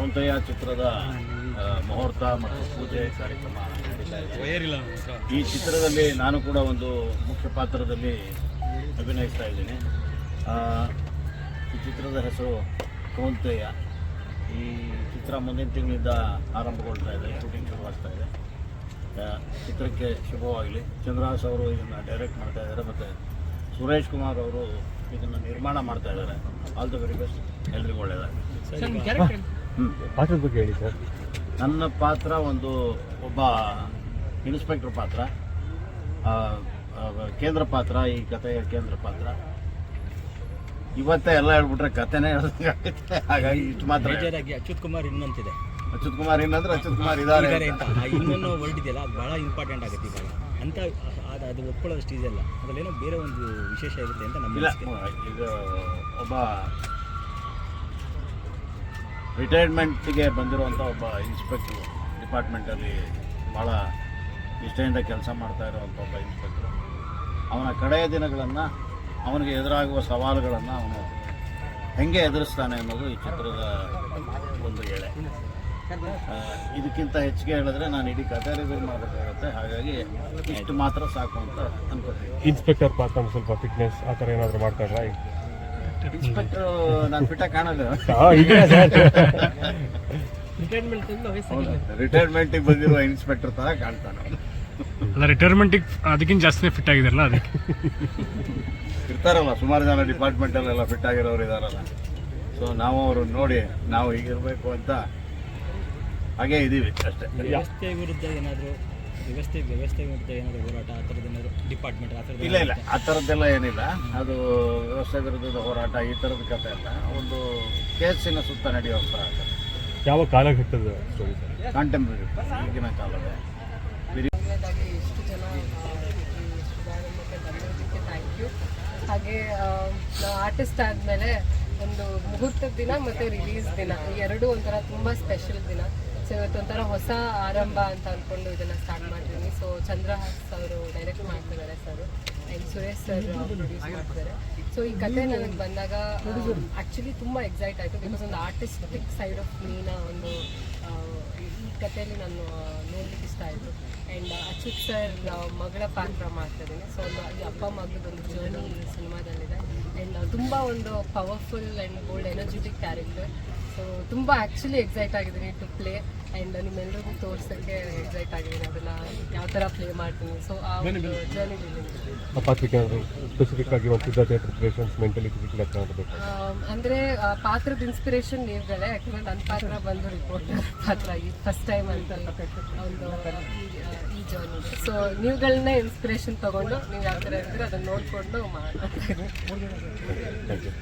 ಕೌಂತಯ್ಯ ಚಿತ್ರದ ಮುಹೂರ್ತ ಮತ್ತು ಪೂಜೆ ಕಾರ್ಯಕ್ರಮ ಈ ಚಿತ್ರದಲ್ಲಿ ನಾನು ಕೂಡ ಒಂದು ಮುಖ್ಯ ಪಾತ್ರದಲ್ಲಿ ಅಭಿನಯಿಸ್ತಾ ಇದ್ದೀನಿ. ಈ ಚಿತ್ರದ ಹೆಸರು ಕೌಂತಯ್ಯ ಈ ಚಿತ್ರ ಮುಂದಿನ ತಿಂಗಳಿಂದ ಆರಂಭಗೊಳ್ತಾ ಇದೆ ಶೂಟಿಂಗ್ ಶುರುವಾಗ್ತಾ ಇದೆ. ಚಿತ್ರಕ್ಕೆ ಶುಭವಾಗಲಿ. ಚಂದ್ರಹಾಸ್ ಅವರು ಇದನ್ನು ಡೈರೆಕ್ಟ್ ಮಾಡ್ತಾ ಇದ್ದಾರೆ ಮತ್ತು ಸುರೇಶ್ ಕುಮಾರ್ ಅವರು ಇದನ್ನು ನಿರ್ಮಾಣ ಮಾಡ್ತಾ ಇದ್ದಾರೆ. ಆಲ್ ದ ವೆರಿ ಬೆಸ್ಟ್ ಎಲ್ರಿಗೂ ಒಳ್ಳೆಯದಾಗಲಿ ಪಾತ್ರದ ಬಗ್ಗೆ ಹೇಳಿ ಸರ್. ನನ್ನ ಪಾತ್ರ ಒಂದು ಒಬ್ಬ ಇನ್ಸ್ಪೆಕ್ಟರ್ ಪಾತ್ರ ಕೇಂದ್ರ ಪಾತ್ರ ಈ ಕಥೆಯ ಕೇಂದ್ರ ಪಾತ್ರ. ಇವತ್ತೇ ಎಲ್ಲ ಹೇಳ್ಬಿಟ್ರೆ ಕಥೆನೇ ಹೇಳ್ದಂಗಾಗುತ್ತೆ ಹಾಗಾಗಿ ಇಷ್ಟು ಮಾತ್ರ. ಬೇಜಾರಾಗಿ ಅಚ್ಯುತ್ ಕುಮಾರ್ ಇನ್ನಂತಿದೆ ಅಚ್ಯುತ್ ಕುಮಾರ್ ಇನ್ನಂದ್ರೆ ಅಚ್ಯುತ್ ಕುಮಾರ್ ಇದ್ದಾರೆ ಅಂತ. ಇನ್ನೊಂದು ವರ್ಡ್ ಇದೆಯಲ್ಲ ಅದು ಭಾಳ ಇಂಪಾರ್ಟೆಂಟ್ ಆಗುತ್ತೆ ಇವಾಗ. ಅಂತ ಅದು ಅದು ಒಪ್ಕೊಳ್ಳೋಷ್ಟು ಇದೆಯಲ್ಲ ಅದರಲ್ಲೇನೋ ಬೇರೆ ಒಂದು ವಿಶೇಷ ಇರುತ್ತೆ ಅಂತ ನಮ್ಮ ಇದು ಒಬ್ಬ ರಿಟೈರ್ಮೆಂಟ್ಗೆ ಬಂದಿರುವಂಥ ಒಬ್ಬ ಇನ್ಸ್ಪೆಕ್ಟ್ರು ಡಿಪಾರ್ಟ್ಮೆಂಟಲ್ಲಿ ಭಾಳ ನಿಷ್ಠೆಯಿಂದ ಕೆಲಸ ಮಾಡ್ತಾ ಇರುವಂಥ ಒಬ್ಬ ಇನ್ಸ್ಪೆಕ್ಟ್ರು ಅವನ ಕಡೆಯ ದಿನಗಳನ್ನು, ಅವನಿಗೆ ಎದುರಾಗುವ ಸವಾಲುಗಳನ್ನು ಅವನು ಹೆಂಗೆ ಎದುರಿಸ್ತಾನೆ ಅನ್ನೋದು ಈ ಚಿತ್ರದ ಒಂದು ಎಳೆ. ಇದಕ್ಕಿಂತ ಹೆಚ್ಚಿಗೆ ಹೇಳಿದ್ರೆ ನಾನು ಇಡೀ ಕಥೆ ಮಾಡಬೇಕಾಗುತ್ತೆ. ಹಾಗಾಗಿ ಇಷ್ಟು ಮಾತ್ರ ಸಾಕು ಅಂತ ಅನ್ಕೋತೀನಿ. ಇನ್ಸ್ಪೆಕ್ಟರ್ ಪಾತ್ರ ಸ್ವಲ್ಪ ಫಿಟ್ನೆಸ್ ಆ ಥರ ಏನಾದರೂ ಮಾಡ್ತಾರಾ ಇನ್ಸ್ಪೆಕ್ಟರ್ ನಾನು ಫಿಟ್ಟ ಕಾಣಲ್ಲ ರಿಟೈರ್ಮೆಂಟಿಗೆ ಬಂದಿರುವ ಇನ್ಸ್ಪೆಕ್ಟರ್ ತರ ಕಾಣ್ತಾನೆ ಅಲ್ಲ ರಿಟೈರ್ಮೆಂಟಿಗೆ ಅದಕ್ಕಿಂತ ಜಾಸ್ತಿ ಫಿಟ್ ಆಗಿದಾರಲ್ಲ ಅದಕ್ಕೆ. ಇರ್ತಾರಲ್ಲ ಸುಮಾರು ಜನ ಡಿಪಾರ್ಟ್ಮೆಂಟಲ್ಲೆಲ್ಲ ಫಿಟ್ ಆಗಿರೋರು ಇದಾರಲ್ಲ. ಸೊ ನಾವು ಅವರು ನೋಡಿ ನಾವು ಹೀಗಿರ್ಬೇಕು ಅಂತ ಹಾಗೆ ಇದೀವಿ ಅಷ್ಟೇ. ವ್ಯವಸ್ಥೆ ವ್ಯವಸ್ಥೆ ವಿರುದ್ಧ ಏನಾದರೂ ಹೋರಾಟ ಆ ಥರದ್ದು ಏನಾದರೂ ಡಿಪಾರ್ಟ್ಮೆಂಟ್ ಆ ಥರದ್ದು ಇಲ್ಲ ಇಲ್ಲ. ಆ ಥರದ್ದೆಲ್ಲ ಏನಿಲ್ಲ. ಅದು ವ್ಯವಸ್ಥೆ ವಿರುದ್ಧದ ಹೋರಾಟ ಈ ಥರದ ಕಥೆ ಅಲ್ಲ. ಒಂದು ಕೇಸಿನ ಸುತ್ತ ನಡೆಯುವಂಥ ಕಥೆ ಯಾವ ಕಾಲಘಟ್ಟದ ಸ್ಟೋರಿ ಸರ್? ಕಾಂಟೆಂಪ್ರರಿ ಈಗಿನ ಕಾಲದ. ಹಾಗೆ ನಾವು ಆರ್ಟಿಸ್ಟ್ ಆದಮೇಲೆ ಒಂದು ಮುಹೂರ್ತದ ದಿನ ಮತ್ತು ರಿಲೀಸ್ ದಿನ. ಈ ಎರಡು ಒಂಥರ ತುಂಬ ಸ್ಪೆಷಲ್ ದಿನ. ಸೊ ಇವತ್ತೊಂಥರ ಹೊಸ ಆರಂಭ ಅಂತ ಅಂದ್ಕೊಂಡು ಇದನ್ನ ಸ್ಟಾರ್ಟ್ ಮಾಡ್ತೀನಿ. ಸೊ ಚಂದ್ರಹಾಸ್ ಅವರು ಡೈರೆಕ್ಟ್ ಮಾಡ್ತಿದ್ದಾರೆ sir. And Suresh sir produce so ಈ ಕತೆ ನನಗೆ ಬಂದಾಗ ಆ್ಯಕ್ಚುಲಿ ತುಂಬ ಎಕ್ಸೈಟ್ ಆಯಿತು ಬಿಕಾಸ್ ಒಂದು ಆರ್ಟಿಸ್ಟಿಕ್ ಸೈಡ್ ಆಫ್ ಮೀನ ಒಂದು ಈ ಕಥೆಯಲ್ಲಿ ನಾನು ನೋಡ್ಲಿಕ್ಕೆ ಇಷ್ಟ ಆಯಿತು. ಆ್ಯಂಡ್ ಅಚ್ಯುತ್ ಸರ್ ಮಗಳ ಪಾತ್ರ ಮಾಡ್ತಿದ್ದೀನಿ. ಸೊ ಒಂದು ಈ ಅಪ್ಪ ಒಂದು ಜರ್ನಿ ಈ ಸಿನಿಮಾದಲ್ಲಿದೆ. ಆ್ಯಂಡ್ ತುಂಬ ಒಂದು powerful and bold energetic character so ತುಂಬ ಆ್ಯಕ್ಚುಲಿ ಎಕ್ಸೈಟ್ ಆಗಿದ್ದೀನಿ ಟು ಪ್ಲೇ ಆ್ಯಂಡ್ ನಿಮ್ಮೆಲ್ಲರಿಗೂ ತೋರ್ಸೋಕ್ಕೆ ಎಕ್ಸೈಟ್ ಆಗಿದ್ದೀನಿ. ಅದನ್ನು ಯಾವ ಥರ ಪ್ಲೇ ಮಾಡ್ತೀನಿ. ಸೊ ಆ ಒಂದು ಜರ್ನಿ ಪಾತ್ರಕ್ಕೆ ಸ್ಪೆಸಿಫಿಕ್ ಆಗಿ ಒಂದು ಸಿದ್ಧತೆ ಪ್ರಿಪ್ರೇಷನ್ಸ್ ಮೆಂಟಲಿ ಫಿಸಿಕಲಿ ಅಂತ. ಬೇಕು ಆಮ್, ಅಂದ್ರೆ ಪಾತ್ರದ ಇನ್ಸ್ಪಿರೇಷನ್ ನೀವುಗಳೇ ಯಾಕಂದ್ರೆ ನನ್ನ ಪಾತ್ರ ಬಂದು ರಿಪೋರ್ಟ್ ಪಾತ್ರ ಈ ಫಸ್ಟ್ ಟೈಮ್ ಅಂತ ಒಂದು ಈ- ಜರ್ನಿ ಸೊ ನೀವುಗಳನ್ನ ಇನ್ಸ್ಪಿರೇಷನ್ ತಗೊಂಡು ನೀವು ಯಾವ ಥರ ಇರ್ತೀರೋ ಅದನ್ನ ನೋಡಿಕೊಂಡು ಯು